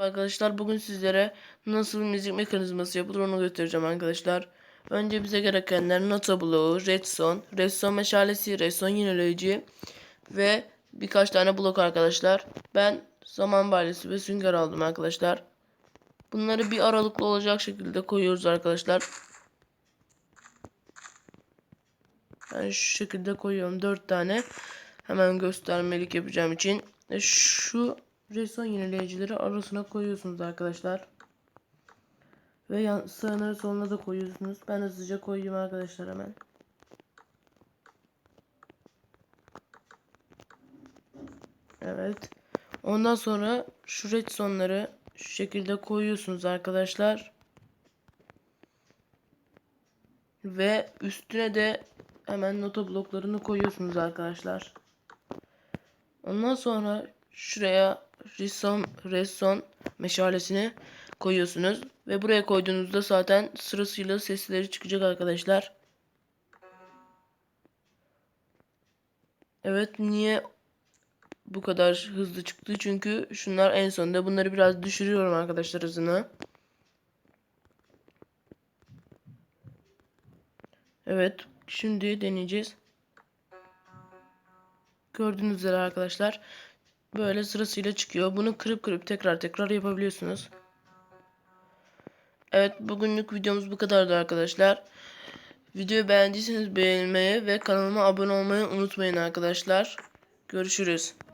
Arkadaşlar bugün sizlere nasıl müzik mekanizması yapılır onu göstereceğim arkadaşlar. Önce bize gerekenler nota bloğu, redstone, redstone meşalesi, redstone yenileyici ve birkaç tane blok arkadaşlar. Ben zaman balyası ve sünger aldım arkadaşlar. Bunları bir aralıklı olacak şekilde koyuyoruz arkadaşlar. Ben şu şekilde koyuyorum 4 tane. Hemen göstermelik yapacağım için. Şu redstone yenileyicileri arasına koyuyorsunuz arkadaşlar. Ve yan, sağına soluna da koyuyorsunuz. Ben hızlıca koyayım arkadaşlar hemen. Evet. Ondan sonra şu redstone'ları şu şekilde koyuyorsunuz arkadaşlar. Ve üstüne de hemen nota bloklarını koyuyorsunuz arkadaşlar. Ondan sonra şuraya redstone, redstone meşalesini koyuyorsunuz. Ve buraya koyduğunuzda zaten sırasıyla sesleri çıkacak arkadaşlar. Evet niye bu kadar hızlı çıktı? Çünkü şunlar en sonunda. Bunları biraz düşürüyorum arkadaşlar hızını. Evet şimdi deneyeceğiz. Gördüğünüz üzere arkadaşlar böyle sırasıyla çıkıyor. Bunu kırıp kırıp tekrar tekrar yapabiliyorsunuz. Evet bugünlük videomuz bu kadardı arkadaşlar. Videoyu beğendiyseniz beğenmeyi ve kanalıma abone olmayı unutmayın arkadaşlar. Görüşürüz.